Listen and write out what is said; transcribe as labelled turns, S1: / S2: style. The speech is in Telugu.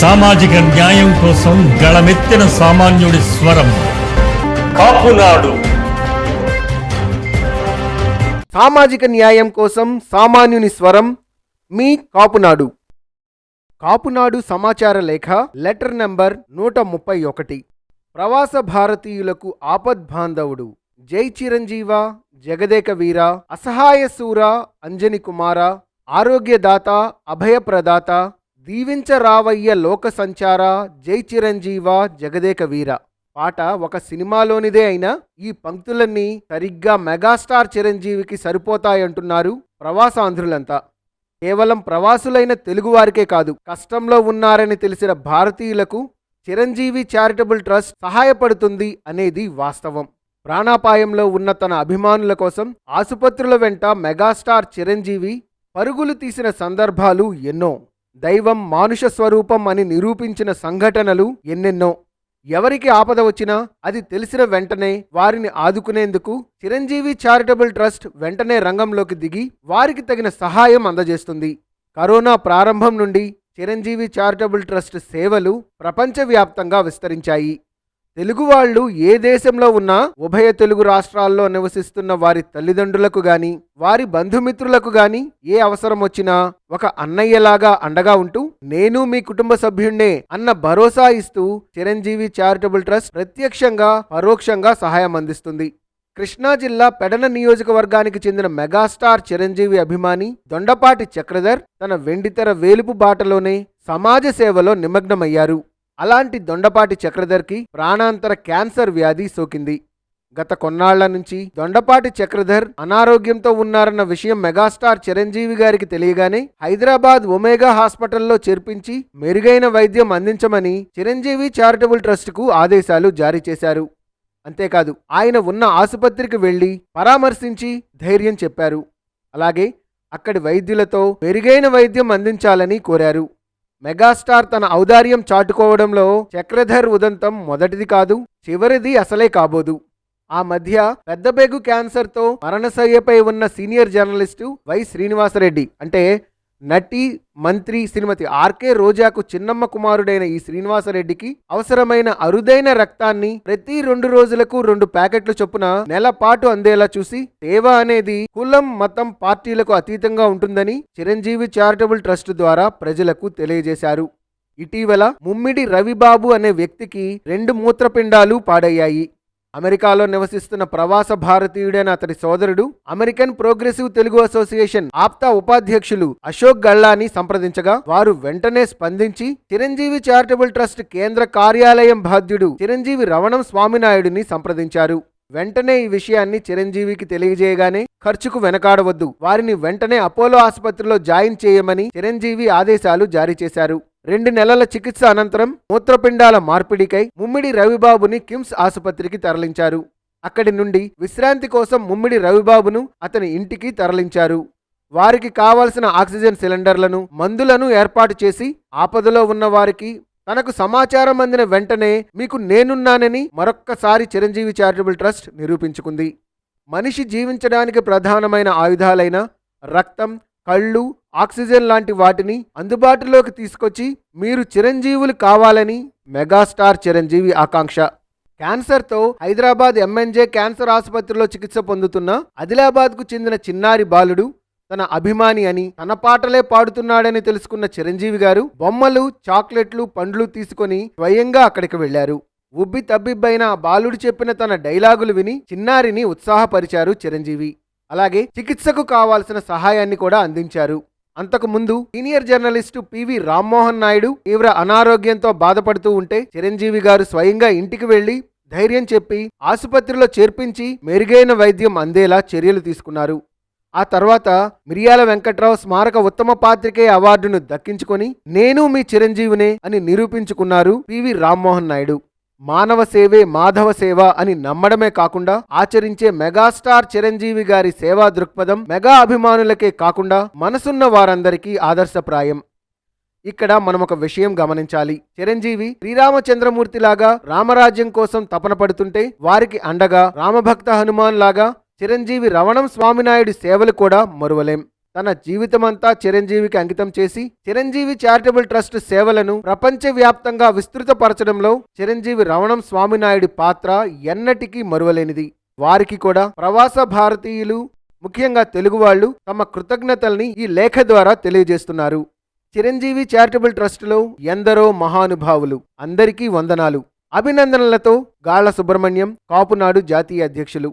S1: సామాజిక న్యాయం కోసం గళమెత్తిన సామాన్యుడి స్వరం. కాపునాడు
S2: సామాజిక న్యాయం కోసం సామాన్యుని స్వరం మీ కాపునాడు కాపునాడు సమాచార లేఖ లెటర్ నంబర్ నూట ముప్పై ఒకటి. ప్రవాస భారతీయులకు ఆపద్బాంధవుడు జై చిరంజీవ జగదేక వీర అసహాయ సూర అంజని కుమార ఆరోగ్యదాత అభయప్రదాత దీవించరావయ్య లోక సంచార జై చిరంజీవ జగదేక వీర. పాట ఒక సినిమాలోనిదే అయినా ఈ పంక్తులన్నీ సరిగ్గా మెగాస్టార్ చిరంజీవికి సరిపోతాయంటున్నారు ప్రవాసాంధ్రులంతా. కేవలం ప్రవాసులైన తెలుగువారికే కాదు కష్టంలో ఉన్నారని తెలిసిన భారతీయులకు చిరంజీవి చారిటబుల్ ట్రస్ట్ సహాయపడుతుంది అనేది వాస్తవం. ప్రాణాపాయంలో ఉన్న తన అభిమానుల కోసం ఆసుపత్రుల వెంట మెగాస్టార్ చిరంజీవి పరుగులు తీసిన సందర్భాలు ఎన్నో. దైవం మానుష స్వరూపం అని నిరూపించిన సంఘటనలు ఎన్నెన్నో. ఎవరికి ఆపద వచ్చినా అది తెలిసిన వెంటనే వారిని ఆదుకునేందుకు చిరంజీవి చారిటబుల్ ట్రస్ట్ వెంటనే రంగంలోకి దిగి వారికి తగిన సహాయం అందజేస్తుంది. కరోనా ప్రారంభం నుండి చిరంజీవి చారిటబుల్ ట్రస్ట్ సేవలు ప్రపంచవ్యాప్తంగా విస్తరించాయి. తెలుగు వాళ్ళు ఏ దేశంలో ఉన్నా ఉభయ తెలుగు రాష్ట్రాల్లో నివసిస్తున్న వారి తల్లిదండ్రులకు గాని వారి బంధుమిత్రులకు గాని ఏ అవసరం వచ్చినా ఒక అన్నయ్యలాగా అండగా ఉంటూ నేను మీ కుటుంబ సభ్యుణ్ణే అన్న భరోసా ఇస్తూ చిరంజీవి చారిటబుల్ ట్రస్ట్ ప్రత్యక్షంగా పరోక్షంగా సహాయం అందిస్తుంది. కృష్ణా జిల్లా పెడన నియోజకవర్గానికి చెందిన మెగాస్టార్ చిరంజీవి అభిమాని దొండపాటి చక్రధర్ తన వెండితెర వేలుపు బాటలోనే సమాజ సేవలో నిమగ్నమయ్యారు. అలాంటి దొండపాటి చక్రధర్కి ప్రాణాంతర క్యాన్సర్ వ్యాధి సోకింది. గత కొన్నాళ్ళ నుంచి దొండపాటి చక్రధర్ అనారోగ్యంతో ఉన్నారన్న విషయం మెగాస్టార్ చిరంజీవి గారికి తెలియగానే హైదరాబాద్ ఒమేగా హాస్పిటల్లో చేర్పించి మెరుగైన వైద్యం అందించమని చిరంజీవి చారిటబుల్ ట్రస్టుకు ఆదేశాలు జారీ చేశారు. అంతేకాదు ఆయన ఉన్న ఆసుపత్రికి వెళ్ళి పరామర్శించి ధైర్యం చెప్పారు. అలాగే అక్కడి వైద్యులతో మెరుగైన వైద్యం అందించాలని కోరారు. మెగాస్టార్ తన ఔదార్యం చాటుకోవడంలో చక్రధర్ ఉదంతం మొదటిది కాదు చివరిది అసలే కాబోదు. ఆ మధ్య పెద్దబేగు క్యాన్సర్తో మరణశయ్యపై ఉన్న సీనియర్ జర్నలిస్టు వై శ్రీనివాసరెడ్డి అంటే నటి మంత్రి శ్రీమతి ఆర్కే రోజాకు చిన్నమ్మ కుమారుడైన ఈ శ్రీనివాసరెడ్డికి అవసరమైన అరుదైన రక్తాన్ని ప్రతి రెండు రోజులకు రెండు ప్యాకెట్లు చొప్పున నెల పాటు అందేలా చూసి సేవ అనేది కులం మతం పార్టీలకు అతీతంగా ఉంటుందని చిరంజీవి చారిటబుల్ ట్రస్ట్ ద్వారా ప్రజలకు తెలియజేశారు. ఇటీవల ముమ్మిడి రవిబాబు అనే వ్యక్తికి రెండు మూత్రపిండాలు పాడయ్యాయి. అమెరికాలో నివసిస్తున్న ప్రవాస భారతీయుడైన అతడి సోదరుడు American Progressive Telugu Association APTA ఉపాధ్యక్షులు అశోక్ గల్లాని సంప్రదించగా వారు వెంటనే స్పందించి చిరంజీవి చారిటబుల్ ట్రస్ట్ కేంద్ర కార్యాలయం బాధ్యుడు చిరంజీవి రవణం స్వామినాయుడిని సంప్రదించారు. వెంటనే ఈ విషయాన్ని చిరంజీవికి తెలియజేయగానే ఖర్చుకు వెనకాడవద్దు వారిని వెంటనే అపోలో ఆసుపత్రిలో జాయిన్ చేయమని చిరంజీవి ఆదేశాలు జారీ చేశారు. రెండు నెలల చికిత్స అనంతరం మూత్రపిండాల మార్పిడికై ముమ్మిడి రవిబాబుని కిమ్స్ ఆసుపత్రికి తరలించారు. అక్కడి నుండి విశ్రాంతి కోసం ముమ్మిడి రవిబాబును అతని ఇంటికి తరలించారు. వారికి కావలసిన ఆక్సిజన్ సిలిండర్లను మందులను ఏర్పాటు చేసి ఆపదలో ఉన్న వారికి తనకు సమాచారం అందిన వెంటనే మీకు నేనున్నానని మరొక్కసారి చిరంజీవి చారిటబుల్ ట్రస్ట్ నిరూపించుకుంది. మనిషి జీవించడానికి ప్రధానమైన ఆయుధాలైన రక్తం కళ్ళు ఆక్సిజన్ లాంటి వాటిని అందుబాటులోకి తీసుకొచ్చి మీరు చిరంజీవులు కావాలని మెగాస్టార్ చిరంజీవి ఆకాంక్ష. క్యాన్సర్తో హైదరాబాద్ ఎంఎన్జే క్యాన్సర్ ఆసుపత్రిలో చికిత్స పొందుతున్న ఆదిలాబాద్కు చెందిన చిన్నారి బాలుడు తన అభిమాని అని తన పాటలే పాడుతున్నాడని తెలుసుకున్న చిరంజీవి గారు బొమ్మలు చాక్లెట్లు పండ్లు తీసుకొని స్వయంగా అక్కడికి వెళ్ళారు ఉబ్బి తబ్బిబ్బైన బాలుడు చెప్పిన తన డైలాగులు విని చిన్నారిని ఉత్సాహపరిచారు చిరంజీవి. అలాగే చికిత్సకు కావాల్సిన సహాయాన్ని కూడా అందించారు. అంతకు ముందు senior journalist PV Rammohan Naidu తీవ్ర అనారోగ్యంతో బాధపడుతూ ఉంటే చిరంజీవి గారు స్వయంగా ఇంటికి వెళ్ళి ధైర్యం చెప్పి ఆసుపత్రిలో చేర్పించి మెరుగైన వైద్యం అందేలా చర్యలు తీసుకున్నారు. ఆ తర్వాత మిరియాల వెంకట్రావు స్మారక ఉత్తమ పాత్రికేయ అవార్డును దక్కించుకొని నేను మీ చిరంజీవినే అని నిరూపించుకున్నారు పివి రామ్మోహన్ నాయుడు. మానవ సేవే మాధవ సేవ అని నమ్మడమే కాకుండా ఆచరించే మెగాస్టార్ చిరంజీవి గారి సేవా దృక్పథం మెగా అభిమానులకే కాకుండా మనసున్న వారందరికీ ఆదర్శప్రాయం. ఇక్కడ మనం ఒక విషయం గమనించాలి. చిరంజీవి శ్రీరామచంద్రమూర్తి లాగా రామరాజ్యం కోసం తపన పడుతుంటే వారికి అండగా రామభక్త హనుమాన్ లాగా చిరంజీవి రవణం స్వామినాయుడి సేవలు కూడా మరువలేం. తన జీవితమంతా చిరంజీవికి అంకితం చేసి చిరంజీవి చారిటబుల్ ట్రస్ట్ సేవలను ప్రపంచవ్యాప్తంగా విస్తృతపరచడంలో చిరంజీవి రమణం స్వామినాయుడి పాత్ర ఎన్నటికీ మరువలేనిది. వారికి కూడా ప్రవాస భారతీయులు ముఖ్యంగా తెలుగు వాళ్ళు తమ కృతజ్ఞతల్ని ఈ లేఖ ద్వారా తెలియజేస్తున్నారు. చిరంజీవి చారిటబుల్ ట్రస్టులో ఎందరో మహానుభావులు అందరికీ వందనాలు. అభినందనలతో గాళ్ళ సుబ్రహ్మణ్యం కాపునాడు జాతీయ అధ్యక్షులు.